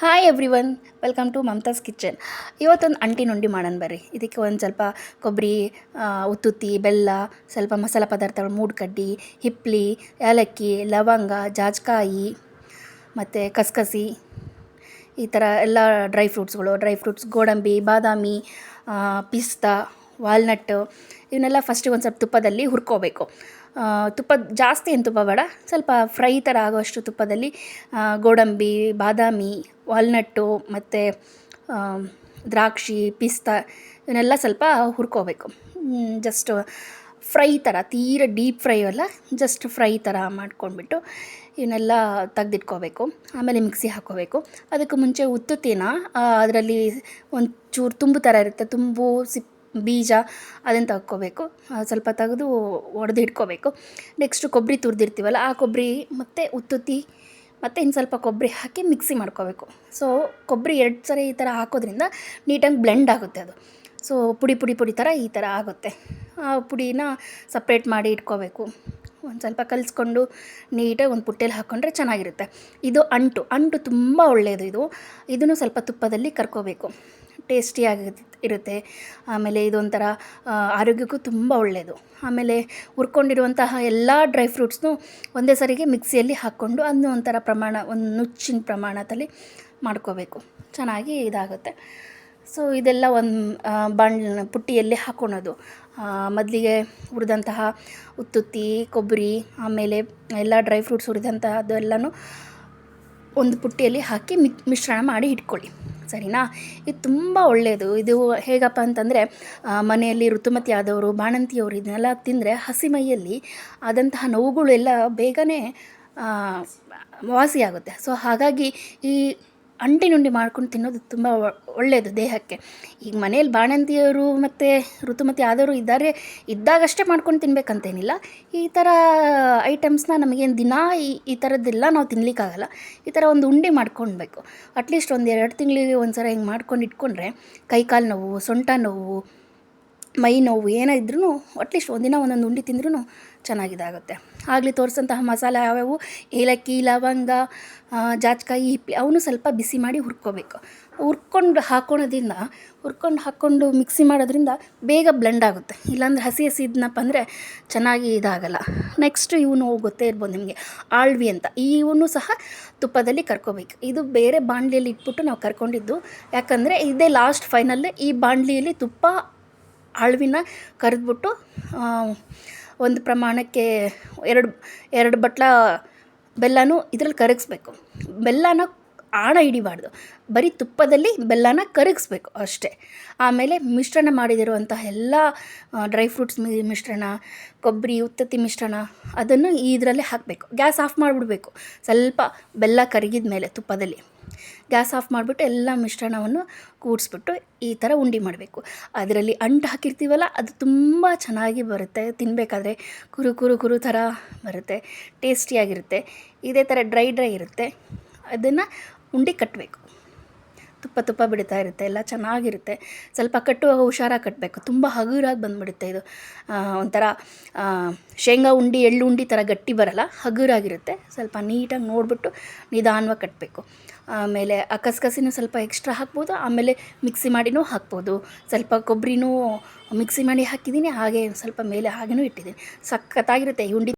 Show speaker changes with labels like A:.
A: Hi everyone welcome to Mamata's kitchen ಇವತ್ತೊಂದು ಅಂಟಿನ ಉಂಡಿ ಮಾಡೋಣ ಬರ್ರಿ. ಇದಕ್ಕೆ ಒಂದು ಸ್ವಲ್ಪ ಕೊಬ್ಬರಿ ಉತ್ತುತ್ತಿ, ಬೆಲ್ಲ, ಸ್ವಲ್ಪ ಮಸಾಲೆ ಪದಾರ್ಥಗಳು, ಮೂಡ್ಕಡ್ಡಿ, ಹಿಪ್ಲಿ, ಏಲಕ್ಕಿ, ಲವಂಗ, ಜಾಜ್ಕಾಯಿ ಮತ್ತು ಕಸಕಸಿ, ಈ ಥರ ಎಲ್ಲ ಡ್ರೈ ಫ್ರೂಟ್ಸ್ಗಳು ಡ್ರೈ ಫ್ರೂಟ್ಸ್ ಗೋಡಂಬಿ, ಬಾದಾಮಿ ಪಿಸ್ತಾ ವಾಲ್ನಟ್ಟು ಇವನ್ನೆಲ್ಲ ಫಸ್ಟಿಗೆ ಒಂದು ಸ್ವಲ್ಪ ತುಪ್ಪದಲ್ಲಿ ಹುರ್ಕೋಬೇಕು. ತುಪ್ಪ ಜಾಸ್ತಿ ಏನು ತುಪ್ಪ ಬೇಡ, ಸ್ವಲ್ಪ ಫ್ರೈ ಥರ ಆಗೋಷ್ಟು ತುಪ್ಪದಲ್ಲಿ ಗೋಡಂಬಿ, ಬಾದಾಮಿ, ವಾಲ್ನಟ್ಟು ಮತ್ತು ದ್ರಾಕ್ಷಿ, ಪಿಸ್ತಾ ಇವನ್ನೆಲ್ಲ ಸ್ವಲ್ಪ ಹುರ್ಕೋಬೇಕು. ಜಸ್ಟ್ ಫ್ರೈ ಥರ ತೀರ ಡೀಪ್ ಫ್ರೈ ಅಲ್ಲ ಜಸ್ಟ್ ಫ್ರೈ ಥರ ಮಾಡ್ಕೊಂಡ್ಬಿಟ್ಟು ಇವನ್ನೆಲ್ಲ ತೆಗ್ದಿಟ್ಕೋಬೇಕು. ಆಮೇಲೆ ಮಿಕ್ಸಿ ಹಾಕ್ಕೋಬೇಕು. ಅದಕ್ಕೆ ಮುಂಚೆ ಉತ್ತುತ್ತೀನ ಅದರಲ್ಲಿ ಒಂದು ಚೂರು ತುಂಬು ಥರ ಇರುತ್ತೆ, ತುಂಬು ಸಿಪ್ ಬೀಜ ಅದನ್ನು ತಗ್ಕೋಬೇಕು ಸ್ವಲ್ಪ ತೆಗೆದು ಒಡೆದು ಇಟ್ಕೋಬೇಕು ನೆಕ್ಸ್ಟು ಕೊಬ್ಬರಿ ತುರಿದಿರ್ತೀವಲ್ಲ, ಆ ಕೊಬ್ಬರಿ ಮತ್ತು ಉತ್ತುತ್ತಿ ಮತ್ತು ಇನ್ನು ಸ್ವಲ್ಪ ಕೊಬ್ಬರಿ ಹಾಕಿ ಮಿಕ್ಸಿ ಮಾಡ್ಕೋಬೇಕು. ಸೊ ಕೊಬ್ಬರಿ ಎರಡು ಸರಿ ಈ ಥರ ಹಾಕೋದ್ರಿಂದ ನೀಟಾಗಿ ಬ್ಲೆಂಡ್ ಆಗುತ್ತೆ ಅದು. ಸೊ ಪುಡಿ ಪುಡಿ ಪುಡಿ ಥರ ಈ ಥರ ಆಗುತ್ತೆ. ಆ ಪುಡಿನ ಸಪ್ರೇಟ್ ಮಾಡಿ ಇಟ್ಕೋಬೇಕು. ಒಂದು ಸ್ವಲ್ಪ ಕಲಿಸ್ಕೊಂಡು ನೀಟಾಗಿ ಒಂದು ಪುಟ್ಟೆಲಿ ಹಾಕ್ಕೊಂಡ್ರೆ ಚೆನ್ನಾಗಿರುತ್ತೆ. ಇದು ಅಂಟು ಅಂಟು ತುಂಬ ಒಳ್ಳೆಯದು ಇದು. ಇದನ್ನು ಸ್ವಲ್ಪ ತುಪ್ಪದಲ್ಲಿ ಕರ್ಕೋಬೇಕು. ಟೇಸ್ಟಿಯಾಗಿ ಇರುತ್ತೆ. ಆಮೇಲೆ ಇದೊಂಥರ ಆರೋಗ್ಯಕ್ಕೂ ತುಂಬ ಒಳ್ಳೆಯದು ಆಮೇಲೆ ಹುರ್ಕೊಂಡಿರುವಂತಹ ಎಲ್ಲ ಡ್ರೈ ಫ್ರೂಟ್ಸ್ನು ಒಂದೇ ಸರಿಗೆ ಮಿಕ್ಸಿಯಲ್ಲಿ ಹಾಕ್ಕೊಂಡು ಅದನ್ನು ಒಂಥರ ಪ್ರಮಾಣ, ಒಂದು ನುಚ್ಚಿನ ಪ್ರಮಾಣದಲ್ಲಿ ಮಾಡ್ಕೋಬೇಕು. ಚೆನ್ನಾಗಿ ಇದಾಗುತ್ತೆ. ಸೊ, ಇದೆಲ್ಲ ಒಂದು ಬಾಣ್ ಪುಟ್ಟಿಯಲ್ಲಿ ಹಾಕ್ಕೊಳೋದು ಮೊದಲಿಗೆ ಹುರಿದಂತಹ ಉತ್ತುತ್ತಿ, ಕೊಬ್ಬರಿ, ಆಮೇಲೆ ಎಲ್ಲ ಡ್ರೈ ಫ್ರೂಟ್ಸ್ ಹುರಿದಂತಹದ್ದು ಎಲ್ಲನೂ ಒಂದು ಪುಟ್ಟಿಯಲ್ಲಿ ಹಾಕಿ ಮಿಶ್ರಣ ಮಾಡಿ ಇಟ್ಕೊಳ್ಳಿ. ಸರಿನಾ? ಇದು ತುಂಬ ಒಳ್ಳೆಯದು ಇದು ಹೇಗಪ್ಪ ಅಂತಂದರೆ ಮನೆಯಲ್ಲಿ ಋತುಮತಿ ಆದವರು, ಬಾಣಂತಿಯವರು ಇದನ್ನೆಲ್ಲ ತಿಂದರೆ ಹಸಿಮೈಯಲ್ಲಿ ಆದಂತಹ ನೋವುಗಳು ಎಲ್ಲ ಬೇಗನೆ ವಾಸಿಯಾಗುತ್ತೆ. ಸೊ ಹಾಗಾಗಿ ಈ ಅಂಟಿನುಂಡಿ ಮಾಡ್ಕೊಂಡು ತಿನ್ನೋದು ತುಂಬ ಒಳ್ಳೆಯದು ದೇಹಕ್ಕೆ. ಈಗ ಮನೇಲಿ ಬಾಣಂತಿಯರು ಮತ್ತು ಋತುಮತಿ ಆದವರು ಇದ್ದಾರೆ, ಇದ್ದಾಗಷ್ಟೇ ಮಾಡ್ಕೊಂಡು ತಿನ್ಬೇಕಂತೇನಿಲ್ಲ. ಈ ಥರ ಐಟಮ್ಸ್ನ ನಮಗೇನು ದಿನ ಈ ಈ ಥರದ್ದೆಲ್ಲ ನಾವು ತಿನ್ನಲಿಕ್ಕಾಗಲ್ಲ ಈ ಥರ ಒಂದು ಉಂಡೆ ಮಾಡ್ಕೊಳ್ಬೇಕು ಅಟ್ಲೀಸ್ಟ್ ಒಂದು ಎರಡು ತಿಂಗಳಿಗೆ ಒಂದು ಸಲ ಹಿಂಗೆ ಮಾಡ್ಕೊಂಡು ಇಟ್ಕೊಂಡ್ರೆ ಕೈ ಕಾಲು ನೋವು, ಸೊಂಟ ನೋವು ಮೈ ನೋವು ಏನೇ ಇದ್ರೂ ಅಟ್ಲೀಸ್ಟ್ ಒಂದಿನ ಒಂದೊಂದು ಉಂಡೆ ತಿಂದ್ರೂ ಚೆನ್ನಾಗಿದಾಗುತ್ತೆ. ಆಗಲಿ ತೋರಿಸಂತಹ ಮಸಾಲೆ ಯಾವ್ಯಾವು? ಏಲಕ್ಕಿ, ಲವಂಗ ಜಾಜ್ಕಾಯಿ, ಹಿಪ್ಪಿ, ಅವನು ಸ್ವಲ್ಪ ಬಿಸಿ ಮಾಡಿ ಹುರ್ಕೋಬೇಕು. ಹುರ್ಕೊಂಡು ಹಾಕ್ಕೊಳೋದ್ರಿಂದ ಹುರ್ಕೊಂಡು ಹಾಕ್ಕೊಂಡು ಮಿಕ್ಸಿ ಮಾಡೋದ್ರಿಂದ ಬೇಗ ಬ್ಲೆಂಡ್ ಆಗುತ್ತೆ. ಇಲ್ಲಾಂದ್ರೆ ಹಸಿ ಹಸಿ ಇದ್ನಪ್ಪ ಅಂದರೆ ಚೆನ್ನಾಗಿ ಇದಾಗಲ್ಲ. ನೆಕ್ಸ್ಟ್ ಇವನು ಗೊತ್ತೇ ಇರ್ಬೋದು ನಿಮಗೆ. ಆಳ್ವಿ ಅಂತ. ಇವನು ಸಹ ತುಪ್ಪದಲ್ಲಿ ಕರ್ಕೋಬೇಕು. ಇದು ಬೇರೆ ಬಾಣಲಿಯಲ್ಲಿ ಇಟ್ಬಿಟ್ಟು ನಾವು ಕರ್ಕೊಂಡಿದ್ದು. ಯಾಕಂದರೆ ಇದೇ ಲಾಸ್ಟ್ ಫೈನಲ್ ಈ ಬಾಣಲಿಯಲ್ಲಿ ತುಪ್ಪ ಅಳವಿನ ಕರೆದ್ಬಿಟ್ಟು ಒಂದು ಪ್ರಮಾಣಕ್ಕೆ ಎರಡು ಎರಡು ಬಟ್ಲ ಬೆಲ್ಲನೂ ಇದ್ರಲ್ಲಿ ಕರಗಿಸ್ಬೇಕು. ಬೆಲ್ಲನ ಆಣ ಹಿಡಿಬಾರ್ದು. ಬರೀ ತುಪ್ಪದಲ್ಲಿ ಬೆಲ್ಲನ ಕರಗಿಸ್ಬೇಕು ಅಷ್ಟೇ. ಆಮೇಲೆ ಮಿಶ್ರಣ ಮಾಡಿದಿರುವಂತಹ ಎಲ್ಲ ಡ್ರೈ ಫ್ರೂಟ್ಸ್ ಮಿಶ್ರಣ, ಕೊಬ್ಬರಿ ಉತ್ತತ್ತಿ ಮಿಶ್ರಣ ಅದನ್ನು ಇದರಲ್ಲೇ ಹಾಕಬೇಕು. ಗ್ಯಾಸ್ ಆಫ್ ಮಾಡಿಬಿಡ್ಬೇಕು. ಸ್ವಲ್ಪ ಬೆಲ್ಲ ಕರಗಿದ ಮೇಲೆ ತುಪ್ಪದಲ್ಲಿ. ಗ್ಯಾಸ್ ಆಫ್ ಮಾಡಿಬಿಟ್ಟು ಎಲ್ಲ ಮಿಶ್ರಣವನ್ನು ಕೂಡಿಸ್ಬಿಟ್ಟು ಈ ಥರ ಉಂಡೆ ಮಾಡಬೇಕು. ಅದರಲ್ಲಿ ಅಂಟು ಹಾಕಿರ್ತೀವಲ್ಲ, ಅದು ತುಂಬ ಚೆನ್ನಾಗಿ ಬರುತ್ತೆ. ತಿನ್ನಬೇಕಾದ್ರೆ ಕುರು ಕುರು ಕುರು ಥರ ಬರುತ್ತೆ, ಟೇಸ್ಟಿಯಾಗಿರುತ್ತೆ. ಇದೇ ಥರ ಡ್ರೈ ಡ್ರೈ ಇರುತ್ತೆ. ಅದನ್ನು ಉಂಡೆ ಕಟ್ಟಬೇಕು. ತುಪ್ಪ ತುಪ್ಪ ಬಿಡ್ತಾ ಇರುತ್ತೆ, ಎಲ್ಲ ಚೆನ್ನಾಗಿರುತ್ತೆ. ಸ್ವಲ್ಪ ಕಟ್ಟುವಾಗ ಹುಷಾರಾಗಿ ಕಟ್ಟಬೇಕು ತುಂಬ ಹಗುರಾಗಿ ಬಂದುಬಿಡುತ್ತೆ ಇದು. ಒಂಥರ ಶೇಂಗಾ ಉಂಡಿ, ಎಳ್ಳು ಉಂಡೆ ಥರ ಗಟ್ಟಿ ಬರಲ್ಲ, ಹಗುರಾಗಿರುತ್ತೆ. ಸ್ವಲ್ಪ ನೀಟಾಗಿ ನೋಡಿಬಿಟ್ಟು ನಿಧಾನವಾಗಿ ಕಟ್ಟಬೇಕು ಆಮೇಲೆ ಅಕಸ್ಕಸಿನೂ ಕಸಕಸಿನೂ ಸ್ವಲ್ಪ ಎಕ್ಸ್ಟ್ರಾ ಹಾಕ್ಬೋದು, ಆಮೇಲೆ ಮಿಕ್ಸಿ ಮಾಡಿನೂ ಹಾಕ್ಬೋದು. ಸ್ವಲ್ಪ ಕೊಬ್ಬರಿನೂ ಮಿಕ್ಸಿ ಮಾಡಿ ಹಾಕಿದ್ದೀನಿ, ಹಾಗೆ ಸ್ವಲ್ಪ ಮೇಲೆ ಹಾಗೇನೂ ಇಟ್ಟಿದ್ದೀನಿ. ಸಖತ್ತಾಗಿರುತ್ತೆ ಈ ಉಂಡೆ.